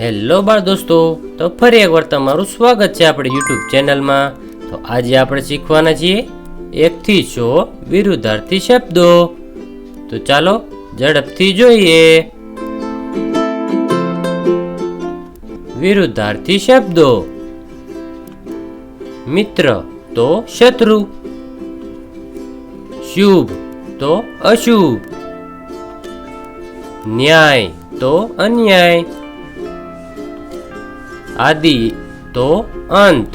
Hello બાળ દોસ્તો, તો ફરી એકવાર તમારું સ્વાગત છે આપણી યુટ્યુબ ચેનલમાં. તો આજે આપણે શીખવાના છીએ એકથી સો વિરુદ્ધાર્થી શબ્દો. તો ચાલો ઝડપથી જોઈએ. વિરુદ્ધાર્થી શબ્દો. મિત્ર તો શત્રુ. શુભ તો અશુભ. ન્યાય તો અન્યાય. આદિ તો અંત,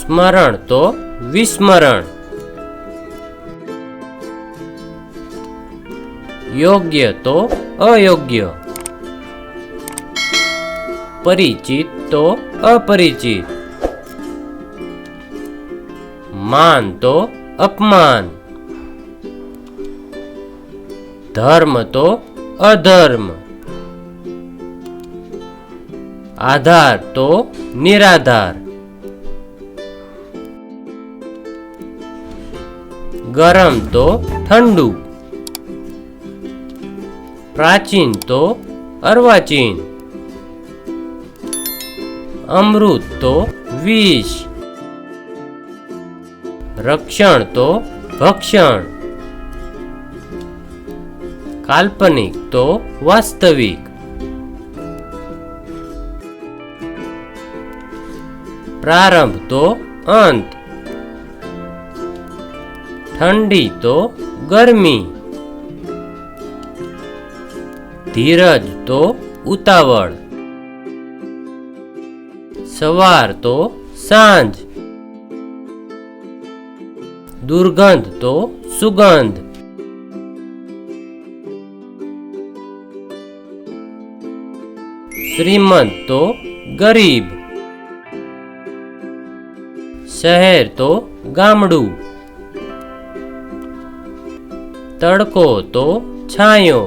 સ્મરણ તો વિસ્મરણ. યોગ્ય તો અયોગ્ય. પરિચિત તો અપરિચિત. માન તો અપમાન. ધર્મ તો અધર્મ. આધાર તો નિરાધાર ગરમ તો ઠંડુ પ્રાચીન તો અર્વાચીન અમૃત તો વિષ રક્ષણ તો ભક્ષણ કાલ્પનિક તો વાસ્તવિક પ્રારંભ તો અંત ઠંડી તો ગરમી ધીરજ તો ઉતાવળ સવાર તો સાંજ દુર્ગંધ તો સુગંધ શ્રીમંત તો ગરીબ શહેર તો ગામડું તડકો તો છાંયો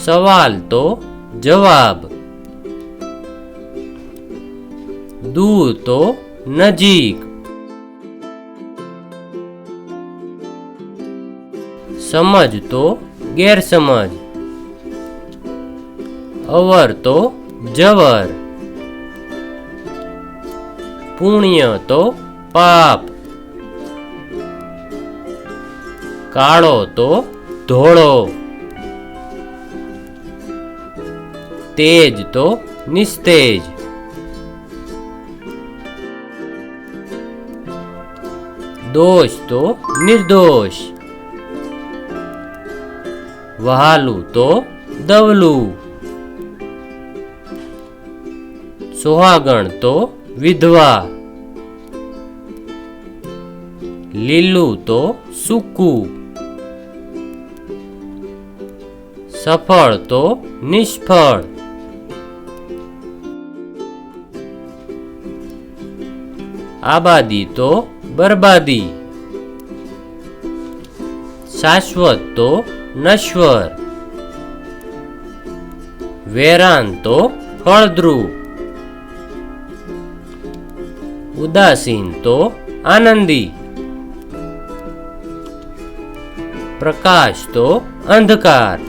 સવાલ તો જવાબ દૂર તો નજીક સમજ તો ગેરસમજ અવર તો જવર પુણ્ય તો પાપ. કાળો તો ધોળો. તેજ તો નિસ્તેજ. દોષ તો નિર્દોષ. વહાલું તો દવલું. સુહાગણ તો વિધવા. લીલું તો સૂકું. સફળ તો નિષ્ફળ. આબાદી તો બરબાદી. શાશ્વત તો નશ્વર. વેરાન તો ફળદ્રુપ. ઉદાસીન તો આનંદી પ્રકાશ તો અંધકાર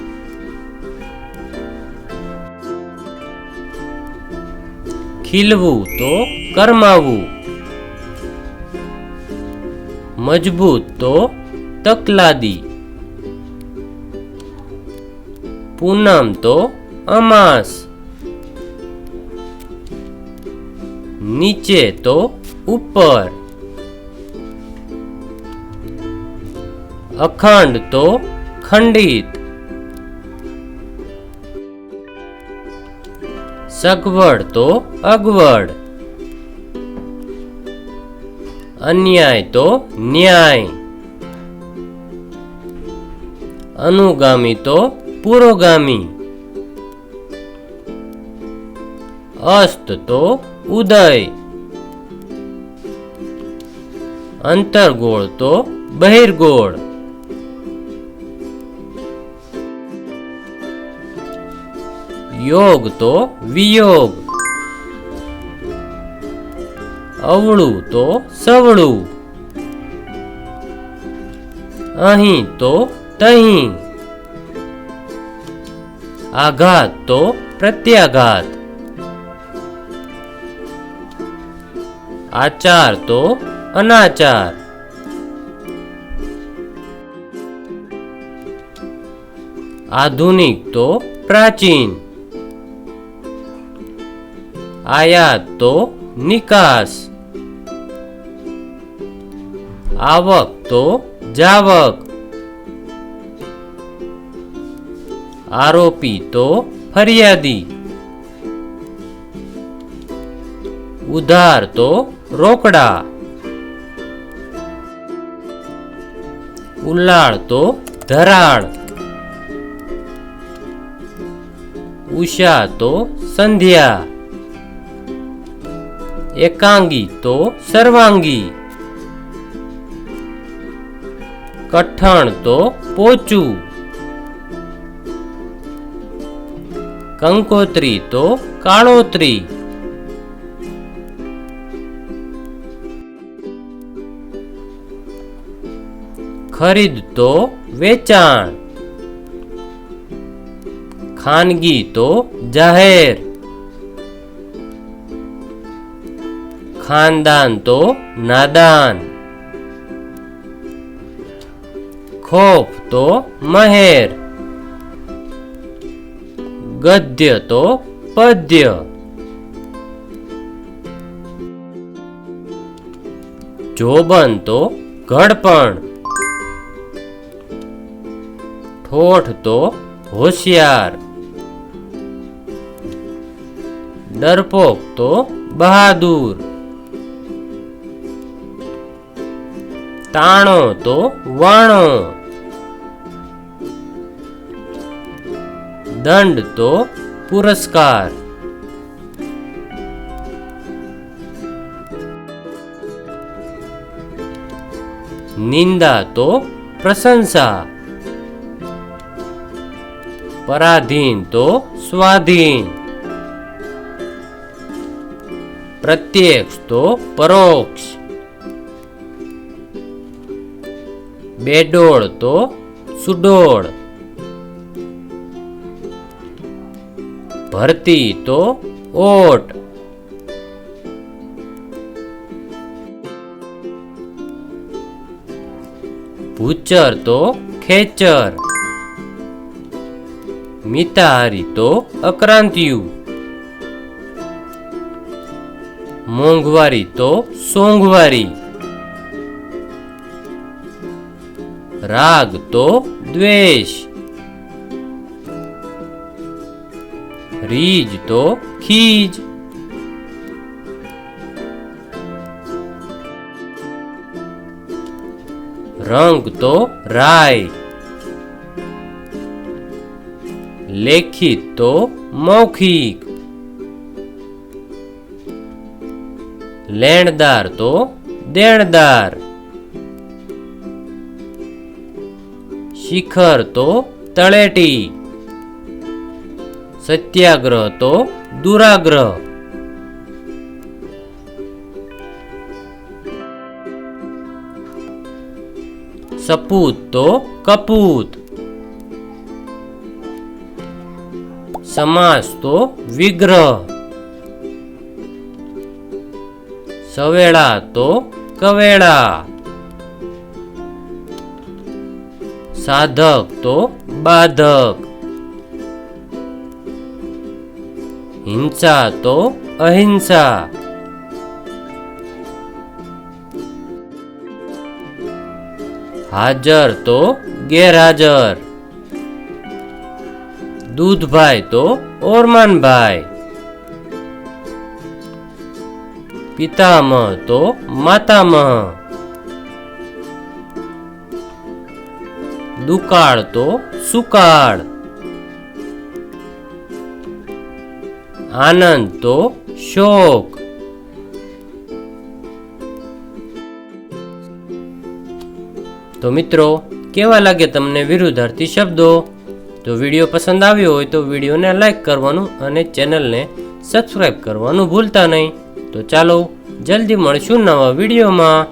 ખીલવું તો કરમાવું મજબૂત તો તકલાદી પૂનમ તો અમાસ નીચે તો ઉપર. અખંડ તો ખંડિત. સગવડ તો અગવડ. અન્યાય તો ન્યાય. અનુગામી તો પુરોગામી. અસ્ત તો ઉદય. અંતર્ગોળ તો બહિર્ગોળ યોગ તો વિયોગ અવળું તો સવળું અહીં તો તહીં આઘાત તો પ્રત્યાઘાત આચાર તો અનાચાર. આધુનિક તો પ્રાચીન. આયાત તો નિકાસ. આવક તો જાવક. આરોપી તો ફરિયાદી. ઉધાર તો રોકડા. ઉલ્લાળ તો ધરાળ ઉષા તો સંધ્યા એકાંગી તો સર્વાંગી કઠણ તો પોચું કંકોત્રી તો કાળોતરી ખરીદ તો વેચાણ ખાનગી તો જાહેર ખાનદાન તો નાદાન ખોફ તો મહેર ગદ્ય તો પદ્ય જોબન તો ઘડપણ ઠોઠ તો હોશિયાર ડરપોક તો બહાદુર તાણો તો વાણો દંડ તો પુરસ્કાર નિંદા તો પ્રશંસા पराधीन तो स्वाधीन। प्रत्यक्ष तो परोक्ष। बेडोल तो सुडोल भरती तो ओट। भूचर तो खेचर। મિતાહારી તો અક્રાંતિયું. મોંઘવારી તો સોંઘવારી. રાગ તો દ્વેષ. રીજ તો ખીજ. રંગ તો રાય. લેખિત તો મૌખિક. લેણદાર તો દેણદાર. શિખર તો તળેટી. સત્યાગ્રહ તો દુરાગ્રહ. સપૂત તો કપૂત. સમાસ તો વિગ્રહ સવેળા તો કવેળા સાધક તો બાધક હિંસા તો અહિંસા હાજર તો ગેરહાજર દૂધભાઈ તો ઓરમાનભાઈ પિતામહ તો માતામહ. દુકાળ તો સુકાળ. આનંદ તો શોક. તો મિત્રો, કેવા લાગે તમને વિરુદ્ધાર્થી શબ્દો? તો વીડિયો પસંદ આવ્યો હોય તો વિડીયોને લાઈક કરવાનું અને ચેનલને સબસ્ક્રાઈબ કરવાનું ભૂલતા નહીં. તો ચાલો, જલ્દી મળશું નવા વિડીયોમાં.